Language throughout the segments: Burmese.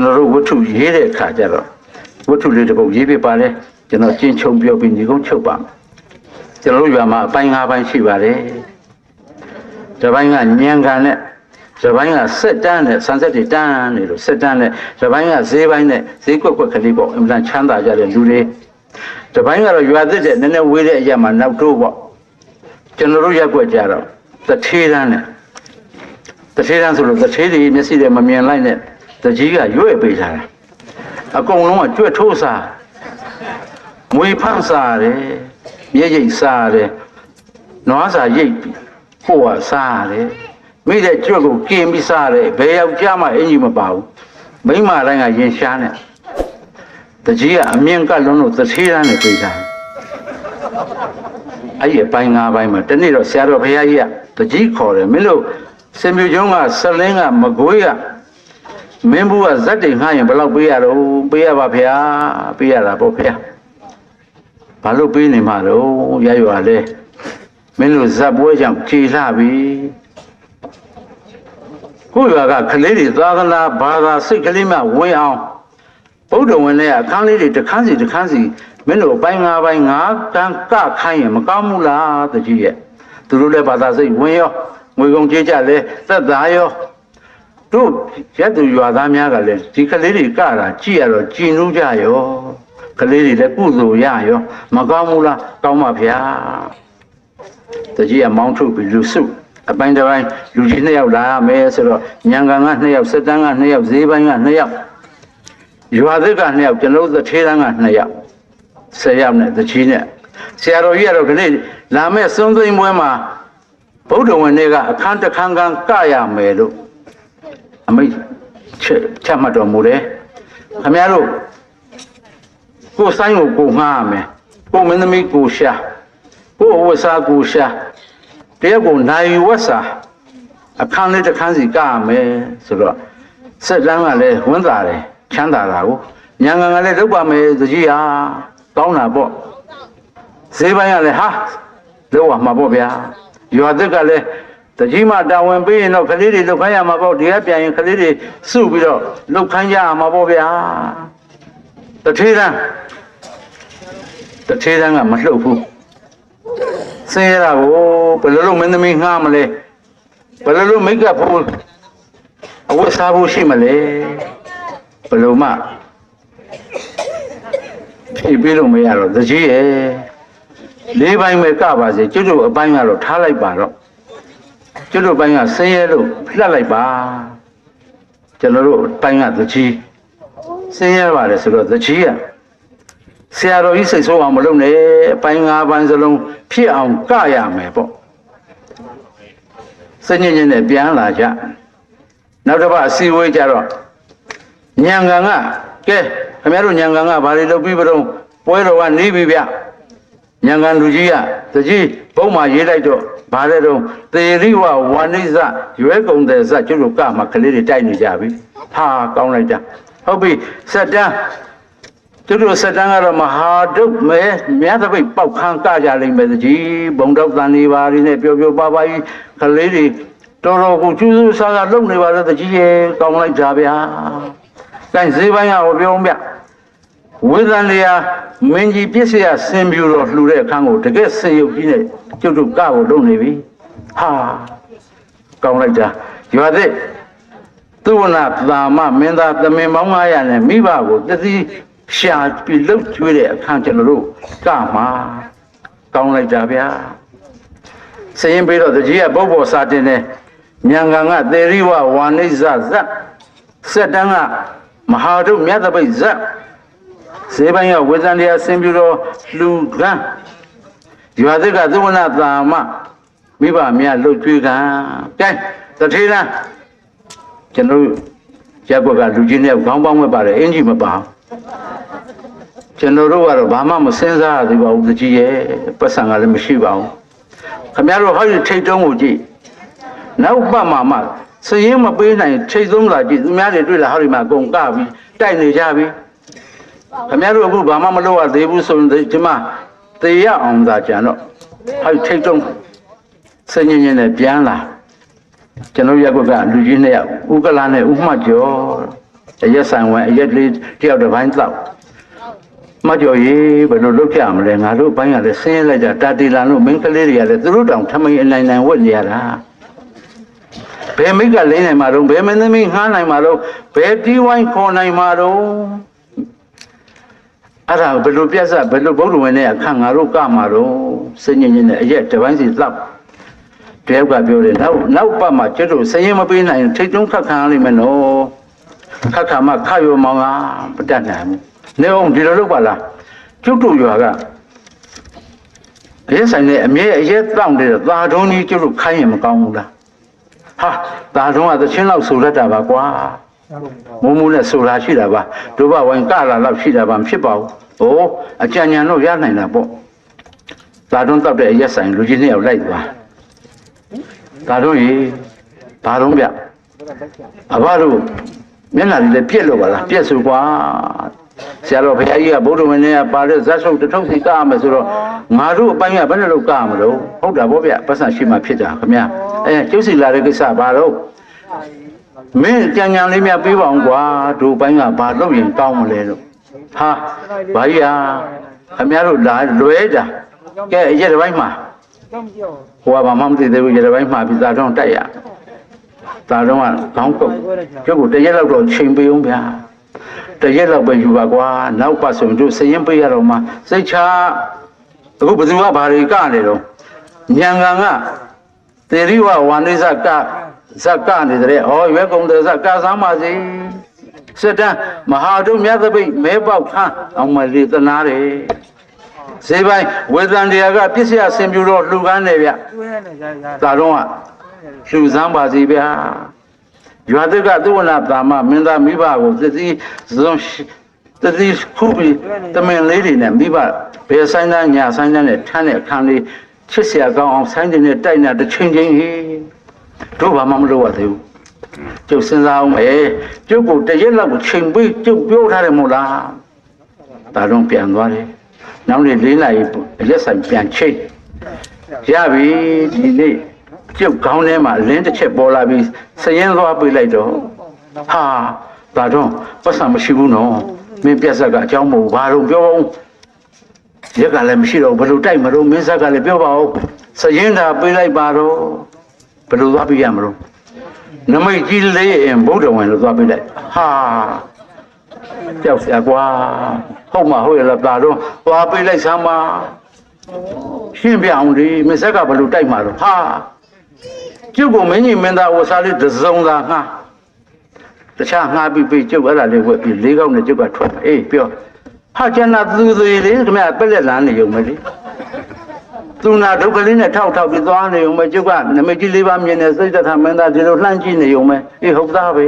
ကျွန်တော်တို့ဝတ္ထုရေးတဲ့အခါကျတော့ဝတ္ထုလေးတစ်ပုဒ်ရေးပြပါလေကျွန်တော်ကျင်းချုံပြောပြီးညီကုန်းချုပ်ပါမယ်ကျွန်တော်တို့ရွာမှာအပိုင်း၅ပိုင်းရှိပါတယ်တစ်ပိုင်းကညံခံနဲ့တစ်ပိုင်းကစက်တန်းနဲ့ဆန်ဆက်တွေတန်းနေလို့စက်တန်းနဲ့တစ်ပိုင်းကဈေးပိုင်းနဲ့ဈေးကွက်ကွက်ကလေးပေါ့အင်မတန်ချမ်းသာကြတဲ့လူတွေတစ်ပိုင်းကတော့ရွာသစ်တဲ့နည်းနည်းဝေးတဲ့အရာမှာနောက်တိုးပေါ့ကျွန်တော်တို့ရက်ွက်ကြတော့တထေးတန်းနဲ့တထေးတန်းဆိုလို့တထေးတွေမျက်စိတွေမမြင်လိုက်နဲ့ တကြီးကရွဲ့ပေးထားတာအကုန်လုံးကကြွက်ထိုးစားမွေဖန့်စားတယ်မြေရိတ်စားတယ်နွားစာရိတ်ပြီးပို့ကစားတယ်မိတဲ့ကြွက်ကိုกินပြီးစားတယ်ဘယ်ယောက်ျားမှအင်ကြီးမပါဘူးမိန်းမတိုင်းကရင်ရှားနေတကြီးကအမြင်ကလုံးလို့တထေးတန်းနဲ့ပြေးထားတယ်အဲ့ဒီအပိုင်း၅ပိုင်းမှာတနေ့တော့ဆရာတော်ဘုရားကြီးကတကြီးခေါ်တယ်မင်းတို့စင်မြူကျုံးကဆလင်းကမကွေးက မင်းဘူးကဇက်တိန်ငှားရင်ဘယ်လောက်ပေးရတော့ပေးရပါဗျာပေးရတာပေါ့ဗျာဘာလို့ပေးနေမှာတော့ရရွာလဲမင်းတို့ဇက်ပွဲကြောင့်ခြေလှပြီကိုရွာကကလေးတွေသွားကလားဘာသာစိတ်ကလေးမှဝင်အောင်ဗုဒ္ဓဝင်တဲ့အခန်းလေးတွေတစ်ခန်းစီတစ်ခန်းစီမင်းတို့အပိုင်း၅ပိုင်း၅တန်းကခိုင်းရင်မကောင်းဘူးလားတကြီးရဲ့သူတို့လည်းဘာသာစိတ်ဝင်ရောငွေကုန်ကြေးကြလဲသက်သာရော တို့ရက်သူရွာသားများကလည်းဒီကလေးတွေကတာကြည့်ရတော့ကြည်နူးကြရောကလေးတွေလည်းကုသိုလ်ရရောမကောင်းဘူးလားကောင်းပါဗျာတကြီးကမောင်းထုတ်ပြီးလူစုအပိုင်းတစ်ပိုင်းလူကြီးနှစ်ယောက်လာရမယ်ဆိုတော့ညံကန်ကနှစ်ယောက်စက်တန်းကနှစ်ယောက်ဈေးပိုင်းကနှစ်ယောက်ရွာသစ်ကနှစ်ယောက်ကျွန်တော်တို့သေတန်းကနှစ်ယောက်ဆယ်ယောက်နဲ့တချီနဲ့ဆရာတော်ကြီးကတော့ခဏလာမဲ့စွန်းသိမ်းပွဲမှာဗုဒ္ဓဝင်တွေကအခန်းတစ်ခန်းခန်းကရမယ်လို့ အမိတ်ချက်ချက်မှတ်တော်မူတယ်ခမရတို့ကိုယ်ဆိုင်ကိုကိုငှားရမယ်ကိုမင်းသမီးကိုရှာကိုအဝတ်စားကိုရှာတရက်ကိုနိုင်ဝတ်စာအခန်းလေးတစ်ခန်းစီကရမယ်ဆိုတော့စက်တန်းကလည်းဝန်တာတယ်ချမ်းသာတာကိုညာငံကလည်းလုပ်ပါမယ်သကြီးဟာကောင်းတာပေါ့ဈေးပိုင်းကလည်းဟာလုပ်ရမှာပေါ့ဗျာရွာသစ်ကလည်း တကြီးမတာဝန်ပေးရင်တော့ကလေးတွေလုပ်ခိုင်းရမှာပေါ့ဒီကပြန်ရင်ကလေးတွေစုပြီးတော့လုပ်ခိုင်းကြရမှာပေါ့ဗျာတထေးတန်းတထေးတန်းကမလှုပ်ဘူးစင်းရတာကိုဘယ်လိုလုပ်မင်းသမီးငှားမလဲဘယ်လိုလုပ်မိတ်ကပ်ဖို့အဝတ်စားဖို့ရှိမလဲဘယ်လိုမှဖြည့်ပေးလို့မရတော့တကြီးရဲ့လေးပိုင်းပဲကပါစေကျွတ်တို့အပိုင်းကတော့ထားလိုက်ပါတော့ ကျွတ်တို့ပိုင်းကဆင်းရဲလို့လှက်လိုက်ပါကျွန်တော်တို့အပိုင်းကတကြီးဆင်းရဲပါတယ်ဆိုတော့တကြီးကဆရာတော်ကြီးစိတ်ဆိုးအောင်မလုပ်နဲ့အပိုင်း၅ပိုင်းစလုံးဖြစ်အောင်ကရမယ်ပေါ့စညင်ညင်နဲ့ပြန်လာကြနောက်တစ်ပတ်အစည်းအဝေးကြတော့ညံကန်ကကဲခင်ဗျားတို့ညံကန်ကဘာတွေလုပ်ပြီးပတော့ပွဲတော်ကနေပြီဗျ ညံကန်လူကြီးကတကြီးဘုံမှာရေးလိုက်တော့ဘာလဲတော့သေရိဝဝဏိဇရွဲကုံတဲ့ဇကျွတ်တို့ကမှကလေးတွေတိုက်နေကြပြီဟာကောင်းလိုက်တာဟုတ်ပြီစက်တန်းသူတို့စက်တန်းကတော့မဟာဒုတ်မဲမြတ်သပိတ်ပေါက်ခန်းကကြလိမ့်မယ်တကြီးဘုံတော့တန်နေပါလိနဲ့ပျော်ပျော်ပါပါကြီးကလေးတွေတော်တော်ကိုကျူးကျူးဆာဆာလုပ်နေပါတော့တကြီးရေကောင်းလိုက်ကြဗျာတိုင်းဈေးပိုင်းကဟောပြောအောင်ဗျ ဝေဒန်လျာမင်းကြီးပြည့်စရာဆင်ပြူတော့လှူတဲ့အခန်းကိုတကယ်စေရုပ်ကြီးနဲ့ကျုပ်တို့ကကိုလုပ်နေပြီဟာကောင်းလိုက်တာရွာတဲ့သူဝနာသာမမင်းသားသမင်ပေါင်း900နဲ့မိဘကိုတသိရှာပြီးလှုပ်ကျွေးတဲ့အခန်းကျွန်တော်တို့ကမှာကောင်းလိုက်တာဗျာစရင်ပေးတော့တကြီးကပုပ်ပေါ်စာတင်တယ်ညံကန်ကသေရိဝဝါနိဇဇတ်စက်တန်းကမဟာတို့မြတ်တပိတ်ဇက် ဈေးပိုင်းကဝေဇန်တရားဆင်ပြတော်လူကန်းရွာသစ်ကသုဝနာသာမမိဘများလှုပ်ကြွေးကံကဲတထေးလားကျွန်တော်ရက်ကွက်ကလူကြီးနဲ့ခေါင်းပေါင်းဝက်ပါတယ်အင်ကြီးမပါကျွန်တော်တို့ကတော့ဘာမှမစင်စားရသေးပါဘူးတကြီးရဲ့ပတ်စံကလည်းမရှိပါဘူးခမရတို့ဟောဒီထိတ်တုံးကိုကြည့်နောက်ပတ်မှာမှစရင်မပေးနိုင်ထိတ်ဆုံးလာကြည့်သူများတွေတွေ့လာဟောဒီမှာအကုန်ကပြီးတိုက်နေကြပြီ ခမရတို့အခုဘာမှမလုပ်ရသေးဘူးဆိုရင်ဒီမှာသေရအောင်သာကြံတော့ဟောဒီထိတ်တုံးစင်ញင်ញင်နဲ့ပြန်လာကျွန်တော်ရက်ကွက်ကလူကြီးနှစ်ယောက်ဥက္ကလာနဲ့ဥမှတ်ကျော်အရက်ဆိုင်ဝင်အရက်လေးတယောက်တစ်ပိုင်းတော့မကြော်ရေးဘယ်လိုလုပ်ကြမလဲငါတို့ဘိုင်းကလည်းဆင်းရဲလိုက်ကြတာတီလာလို့မင်းကလေးတွေကလည်းသူတို့တောင်ထမိန်အနိုင်နိုင်ဝတ်နေရတာဘယ်မိတ်ကလိမ့်နိုင်မှာတော့ဘယ်မင်းသမီးငှားနိုင်မှာတော့ဘယ်တီးဝိုင်းခေါ်နိုင်မှာတော့ အဲ့ဒါဘယ်လိုပြတ်ဆက်ဘယ်လိုဘုဒ္ဓဝင်နဲ့အခန့်ငါတို့ကမှာတော့စိတ်ညစ်ညစ်နဲ့အရက်တစ်ပိုင်းစီလောက်တယောက်ကပြောတယ်နောက်နောက်ပတ်မှာကျွတ်တို့စရင်မပေးနိုင်ရင်ထိတ်တုံးခတ်ခံရလိမ့်မယ်နော်ခတ်ခါမှခတ်ရောမောင်းကမတတ်နိုင်ဘူးနေအောင်ဒီလိုလုပ်ပါလားကျွတ်တို့ရွာကအရက်ဆိုင်နဲ့အမြဲအရက်တောင့်တယ်သာထုံးကြီးကျွတ်တို့ခိုင်းရင်မကောင်းဘူးလားဟာသာထုံးကသချင်းလောက်ဆိုရတတ်တာပါကွာ မုံမူနဲ့ဆိုတာရှိတာပါဒုဘဝိုင်ကလာလောက်ရှိတာပါမဖြစ်ပါဘူးဟိုအကြံဉာဏ်တော့ရနိုင်တာပေါ့သာတွန်းတောက်တဲ့အရက်ဆိုင်လူကြီးနှစ်ယောက်လိုက်သွားသာတွန်းရေဘာတော့ဗျအဘတို့မျက်နှာလေးလည်းပြက်လို့ပါလားပြက်ဆိုကွာဆရာတော်ဘုရားကြီးကဗုဒ္ဓဝင်နဲ့ပါတဲ့ဇတ်ဆုပ်တစ်ထုပ်စီကားမယ်ဆိုတော့ငါတို့အပိုင်းကဘယ်နဲ့လို့ကားမလို့ဟုတ်တာဗောဗျပတ်စံရှိမှဖြစ်တာခင်ဗျာအဲကျုပ်စီလာတဲ့ကိစ္စဘာတော့ မင်းကြံကြံလေးများပြေးပါအောင်ကွာဒိုပိုင်းကဘာလုပ်ရင်ကောင်းမလဲလို့ဟာဘာကြီးဟာခမရတို့လာလွဲတာကဲရက်တစ်ပိုင်းမှာဟိုကဘာမှမသိသေးဘူးရက်တစ်ပိုင်းမှာပြီးသားတော့တိုက်ရသားတော့ကခေါင်းကုတ်ကျုပ်ကတရက်လောက်တော့ချိန်ပေးအောင်ဗျာတရက်လောက်ပဲယူပါကွာနောက်ပတ်ဆိုရင်တို့စရင်ပေးရတော့မှစိတ်ချအခုဘယ်သူကဘာတွေကနေတော့ညံကန်ကသေရိဝဝန္ဒိဇက ဇက်ကနေတဲ့ဩရွယ်ကုန်တဲ့ဇက်ကစားပါစေစတန်မဟာတို့မြတ်သပိတ်မဲပေါက်ခန်းအောင်မလေးသနာတယ်ဈေးပိုင်းဝေဒန်တရားကပြစ်စရာဆင်ပြူတော့လှူကန်းတယ်ဗျသာတော့ကလှူစမ်းပါစေဗျာရွာသက်ကသုဝနာတာမမင်းသားမိဘကိုသတိဇွန်သတိခုပြီးတမင်လေးတွေနဲ့မိဘဘယ်ဆိုင်သားညာဆိုင်သားနဲ့ထမ်းတဲ့အခန်းလေးချစ်စရာကောင်းအောင်ဆိုင်းတဲ့နဲ့တိုက်နေတာတစ်ချိန်ချင်းဟေး တို့ဘာမှမလုပ်ရသေးဘူးကျုပ်စဉ်းစားအောင်ပဲကျုပ်ကိုတရက်လောက်ကိုချိန်ပေးကျုပ်ပြောထားတယ်မို့လားဒါတော့ပြန်သွားတယ်နောက်နေ့၄နာရီလက်ဆိုင်ပြန်ချိန်ရပြီဒီနေ့ကျုပ်ခေါင်းထဲမှာလင်းတစ်ချက်ပေါ်လာပြီးစရင်သွားပြေးလိုက်တော့ဟာဒါတော့ပတ်စံမရှိဘူးနော်မင်းပြက်ဆက်ကအကြောင်းမဟုတ်ဘာလို့ပြောအောင်ရက်ကလည်းမရှိတော့ဘယ်လိုတိုက်မလို့မင်းဆက်ကလည်းပြောပါဦးစရင်သာပြေးလိုက်ပါတော့ ဘယ်လိုသွားပြေးရမလို့နမိတ်ကြီးလေးရင်ဗုဒ္ဓဝင်လို့သွားပြေးလိုက်ဟာကြောက်စရာကွာဟုတ်မှာဟုတ်ရလားဒါတော့သွားပြေးလိုက်စမ်းပါရှင်းပြအောင်ဒီမင်းဆက်ကဘယ်လိုတိုက်မှာတော့ဟာကျုပ်ကမင်းကြီးမင်းသားဝစားလေးတစ်စုံသာငှားတခြားငှားပြီးပြီးကျုပ်အဲ့ဒါလေးဝက်ပြီးလေးကောက်နဲ့ကျုပ်ကထွက်အေးပြောဟာကျန်တာသူသေးလေးခင်ဗျပက်လက်လန်းနေုံမလေး သူနာဒုက္ခလေးနဲ့ထောက်ထောက်ပြီးသွားနေုံပဲကျုပ်ကနမိတ်ကြီးလေးပါမြင်နေစိတ်တထမင်းသားဒီလိုလှမ်းကြည့်နေုံပဲအေးဟုတ်သားပဲ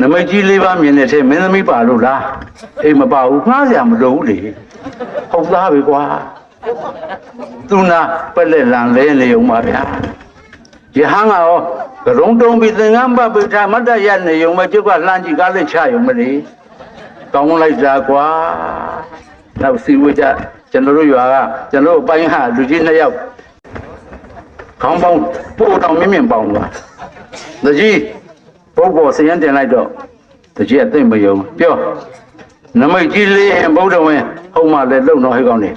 နမိတ်ကြီးလေးပါမြင်နေတဲ့မင်းသမီးပါလို့လားအေးမပါဘူးငှားစရာမလိုဘူးလေဟုတ်သားပဲကွာသူနာပက်လက်လန်းလဲနေုံပါဗျာယဟန်ကရောကရုံတုံးပြီးသင်္ကန်းပတ်ပိဋမတ္တရနေုံပဲကျုပ်ကလှမ်းကြည့်ကားလေးချယုံမလေးကောင်းလိုက်တာကွာနောက်စီဝေးကြ ကျွန်တော်တို့ရွာကကျွန်တော်တို့အပိုင်းဟာလူကြီးနှစ်ယောက်ခေါင်းပေါင်းပို့တော်မြင့်မြင့်ပေါင်းသွားတကြီးပုပ်ပေါ်စရင်တင်လိုက်တော့တကြီးအသိမယုံပြောနမိတ်ကြီးလေးရင်ဗုဒ္ဓဝင်ဟုတ်မှလည်းလုံတော့ဟဲ့ကောင်းနေ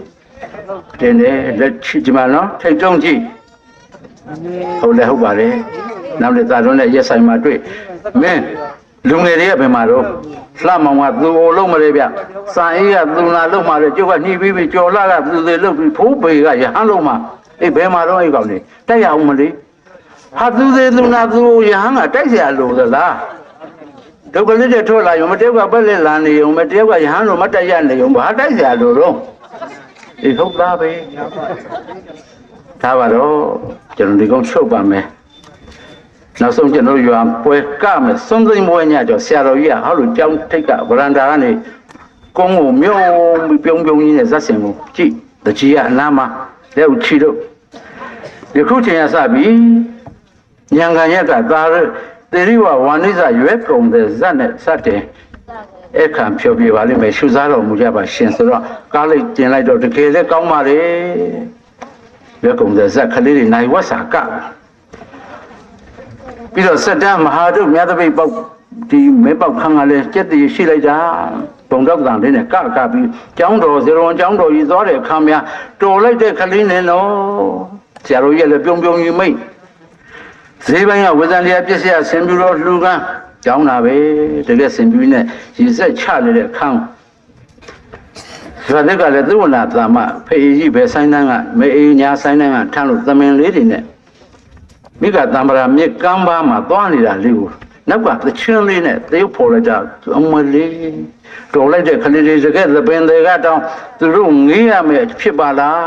တင်တယ်လက်ချစ်ကြမှာနော်ထိတ်တုံးကြည့်ဟုတ်လဲဟုတ်ပါလေနောက်လေသာတော့နဲ့ရက်ဆိုင်မှာတွေ့မင်း လူငယ်တွေကဘယ်မှာတော့လှမောင်ကသူ့အိုလုံးမလဲဗျစံအေးကသူနာလုံးမှာလေကျုပ်ကနှီးပြီးပြီးကြော်လာကသူသေးလုံးပြီးဖိုးပေကရဟန်းလုံးမှာအေးဘယ်မှာတော့အဲ့ကောင်နေတိုက်ရအောင်မလေးဟာသူသေးသူနာသူရဟန်းကတိုက်เสียလို့သလားဒုက္ခလေးတွေထွက်လာရောမတယောက်ကပက်လက်လာနေုံမတယောက်ကရဟန်းလိုမတက်ရနေုံဘာတိုက်เสียလို့တော့အေးဟုတ်သားပဲဒါပါတော့ကျွန်တော်ဒီကောင်ချုပ်ပါမယ် နောက်ဆုံးကျွန်တော်ရွာပွဲကမယ်စွန်းသိမ့်ပွဲညကျော်ဆရာတော်ကြီးကဟောလို့ကြောင်းထိတ်ကဗရန်ဒါကနေကုန်းကိုမြုံပြီးပြုံးပြုံးကြီးနဲ့ဇက်စင်ကိုကြည့်တကြီးကအနားမှာလက်ဦးချီတော့ယခုချိန်ရစပြီညံခံရက်ကသာရတေရိဝဝန္နိစရွယ်ကုံတဲ့ဇက်နဲ့စတဲ့အခါဖြောပြပါလိမ့်မယ်ရှုစားတော်မူကြပါရှင်ဆိုတော့ကားလေးတင်လိုက်တော့တကယ်လည်းကောင်းပါလေရွယ်ကုံတဲ့ဇက်ကလေးတွေနိုင်ဝတ်စာကပြီး တော့စက်တန်းမဟာတို့မြတ်တပိတ်ပေါက်ဒီမဲပေါက်ခန်းကလည်းကြက်တည်ရှိလိုက်တာပုံတော့တန်လေးနဲ့ကကပြီးကျောင်းတော်ဇေရွန်ကျောင်းတော်ကြီးသွားတဲ့အခါများတော်လိုက်တဲ့ခလေးနဲ့နော်ဆရာတော်ကြီးလည်းပြုံးပြုံးကြီးမိတ်ဈေးပိုင်းကဝဇန်လျာပြည့်စရာဆင်ပြူတော်လှူကန်းကျောင်းတာပဲတကယ်ဆင်ပြူနဲ့ရည်ဆက်ချနေတဲ့ခန်းဇာတက်ကလည်းသူ့ဝနာသာမဖေးကြီးပဲဆိုင်တန်းကမေအေးညာဆိုင်တန်းကထမ်းလို့သမင်လေးတွေနဲ့ မိကတံပရာမြစ်ကမ်းပါမှာသွားနေတာလေးကိုနောက်ကသချင်းလေးနဲ့သေဖို့ပေါ်လိုက်တာအမလေးတော်လိုက်တဲ့ခလေးလေးစကဲသပင်တွေကတောင်းသူတို့ငေးရမယ်ဖြစ်ပါလား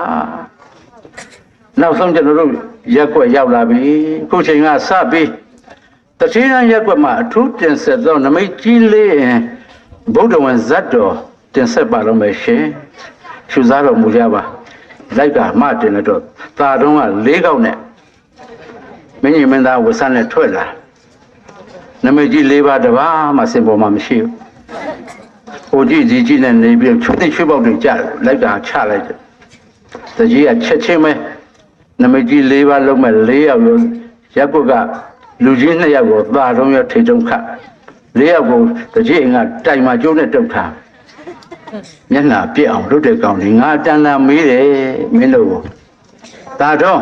နောက်ဆုံးကျွန်တော်တို့ရက်ွက်ရောက်လာပြီခုချိန်ကစပြီးတတိယရက်ွက်မှာအထူးတင်ဆက်သောနမိတ်ကြီးလေးရင်ဗုဒ္ဓဝင်ဇတ်တော်တင်ဆက်ပါတော့မယ်ရှင်ရှုစားတော်မူကြပါလိုက်ကမှတင်တော့ตาတုံးက၄ခေါက်နဲ့ မင်းကြီးမင်းသားဝဆန်းနဲ့ထွက်လာနမိတ်ကြီး၄ပါးတပါးမှစင်ပေါ်မှာမရှိဘူးဟိုကြည့်ဒီကြည့်နဲ့နေပြီးချွတ်တဲ့ချွတ်ပေါက်တွေကြလိုက်ကချလိုက်တယ်တကြီးကချက်ချင်းပဲနမိတ်ကြီး၄ပါးလုံးမဲ့၄ယောက်ရောရက်ကွက်ကလူကြီး၂ယောက်ကိုตาတုံးရထိတ်တုံးခတ်၄ယောက်ကိုတကြီးကတိုင်မှာကျိုးနဲ့တုတ်ထားမျက်နှာပြက်အောင်လုပ်တဲ့ကောင်ဒီငါတန်တန်မေးတယ်မင်းတို့ကိုဒါတော့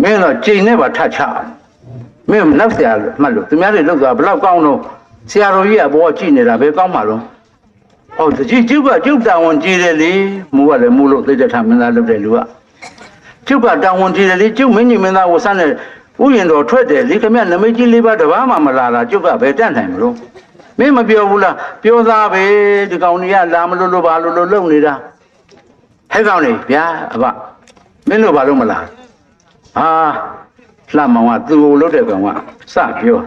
မင်းတော့ကြိမ်နဲ့ပါထချမင်းနောက်ဆရာမှတ်လို့သူများတွေလောက်သွားဘလောက်ကောင်းတော့ဆရာတော်ကြီးကဘောကြည့်နေတာပဲကောင်းပါတော့ဟောတကြီးကျုပ်ကကျုပ်တာဝန်ကြီးတယ်လေမူကလည်းမူလို့သိတဲ့ထမင်းသားလုပ်တဲ့လူကကျုပ်ကတာဝန်ကြီးတယ်လေကျုပ်မင်းကြီးမင်းသားဝဆန်းတဲ့ဥယျာဉ်တော်ထွက်တယ်လေခမရနမိတ်ကြီးလေးပါးတပားမှမလာတာကျုပ်ကဘယ်တတ်နိုင်မလို့မင်းမပြောဘူးလားပြောသားပဲဒီကောင်ကြီးကလာမလို့လို့ဘာလို့လို့လုံနေတာဟဲ့ကောင်နေဗျာအဘမင်းတို့ဘာလို့မလာ ဟာလှမောင်ကသူ့ကိုလုပ်တဲ့ကောင်ကစပြော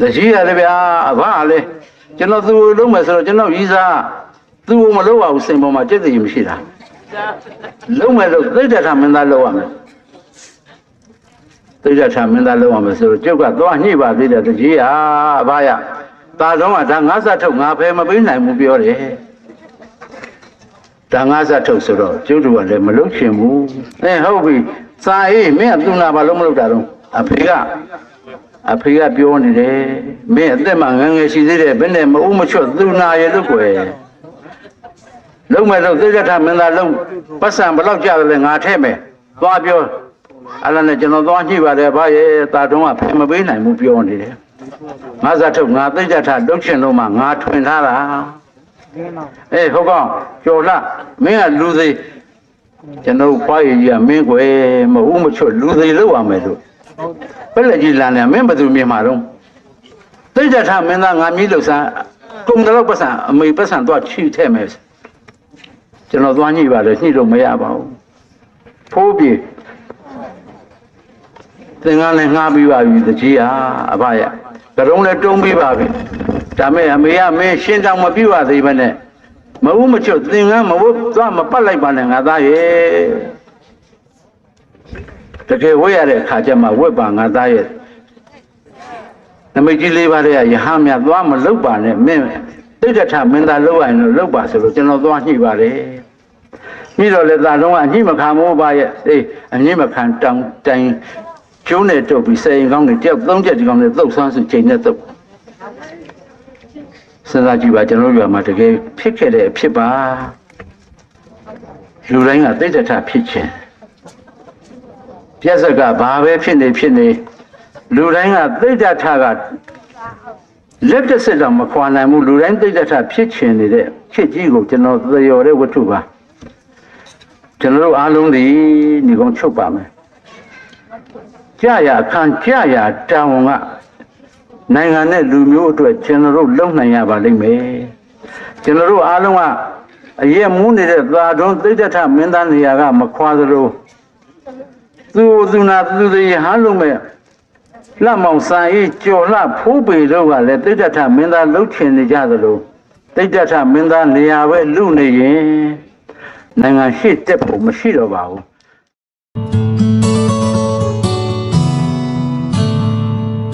တကြီးရတယ်ဗျာအဘကလည်းကျွန်တော်သူ့ကိုလုပ်မယ်ဆိုတော့ကျွန်တော်ရီးစားသူ့ကိုမလုပ်ပါဘူးစိန်ပေါ်မှာကြက်တည်မရှိတာလုံးမယ်လို့သိတဲ့ထမင်းသားလုပ်ရမယ်သိတဲ့ထမင်းသားလုပ်ရမယ်ဆိုတော့ကျုပ်ကသွားညှိပါသေးတယ်တကြီးဟာအဘရตาတော့ကဒါငါးစထုတ်ငါဖယ်မပေးနိုင်ဘူးပြောတယ်ဒါငါးစထုတ်ဆိုတော့ကျုပ်တို့ကလည်းမလုပ်ချင်ဘူးအဲဟုတ်ပြီ စာအေးမင်းကသူနာဘာလို့မလုပ်တာတော့အဖေကအဖေကပြောနေတယ်မင်းအသက်မှငယ်ငယ်ရှိသေးတယ်ဘယ်နဲ့မအုံမချွတ်သူနာရဲ့လို့ကွယ်လုံးမဲ့လို့သိကြထမင်းသားလုံးပတ်စံဘယ်လောက်ကြတယ်လဲငါထဲ့မယ်သွားပြောအဲ့ဒါနဲ့ကျွန်တော်သွားညှိပါတယ်ဗျာရဲ့တာတုံးကဖယ်မပေးနိုင်ဘူးပြောနေတယ်ငါစားထုတ်ငါသိကြထလုတ်ချင်လို့မှငါထွင်ထားတာအေးဟုတ်ကောကျော်လာမင်းကလူသေး ကျွန်တော်ဖွားရည်ကြီးကမင်းကွယ်မဟုတ်မချွတ်လူသေးလောက်ရမယ်လို့ပက်လက်ကြီးလမ်းနေမင်းဘယ်သူမြင်မှာတော့သိကြထမင်းသားငါမြည်လို့စားကုံတော့ပတ်စံအမေပတ်စံတော့ချိထဲ့မယ်ကျွန်တော်သွားညှိပါလေညှိလို့မရပါဘူးဖိုးပြေသင်္ကန်းလည်းငှားပြီးပါပြီတကြီးဟာအဖရကရုံးလည်းတုံးပြီးပါပြီဒါမဲ့အမေကမင်းရှင်းတောင်မပြပါသေးပဲနဲ့ မဟုတ်မချွတ်သင်္ကန်းမဟုတ်သွားမပတ်လိုက်ပါနဲ့ငါသားရဲ့တကယ်ဝတ်ရတဲ့အခါကျမှဝတ်ပါငါသားရဲ့နမိတ်ကြီးလေးပါးတဲ့ရဟန်းများသွားမလုတ်ပါနဲ့မင်းတိတ်တထမင်းသားလောက်ရင်လို့လုတ်ပါဆိုလို့ကျွန်တော်သွားညှိပါတယ်ညှိတော့လေသားလုံးကအညှိမခံမိုးပါရဲ့အေးအညှိမခံတောင်တိုင်ကျုံးနဲ့တုတ်ပြီးစေရင်ကောင်းနေတယောက်သုံးချက်ဒီကောင်းနဲ့သုတ်ဆန်းစုချိန်နဲ့သုတ် စဉ်းစားကြည့်ပါကျွန်တော်တို့ရွာမှာတကယ်ဖြစ်ခဲ့တဲ့အဖြစ်ပါလူတိုင်းကတိတ်တထဖြစ်ခြင်းပြက်ဆက်ကဘာပဲဖြစ်နေဖြစ်နေလူတိုင်းကတိတ်တထကလက်တစ်စစ်တော့မခွာနိုင်ဘူးလူတိုင်းတိတ်တထဖြစ်ခြင်းနေတဲ့ဖြစ်ကြီးကိုကျွန်တော်သရော်တဲ့ဝတ္ထုပါကျွန်တော်တို့အားလုံးဒီညီကောင်ချုပ်ပါမယ်ကြာရခံကြာရတန်ဝန်က နိုင်ငံနဲ့လူမျိုးအတွက်ကျွန်တော်တို့လုံနိုင်ရပါလိမ့်မယ်ကျွန်တော်တို့အားလုံးကအရက်မူးနေတဲ့သာတွန်းသိတ္တထမင်းသားနေရာကမခွာသလိုသူသူနာသူတွေဟမ်းလို့မဲ့လက်မောင်စာရေးကြော်လှဖိုးပေတော့ကလည်းသိတ္တထမင်းသားလှုပ်ချင်နေကြသလိုသိတ္တထမင်းသားနေရာပဲလူနေရင်နိုင်ငံရှိတက်ဖို့မရှိတော့ပါဘူး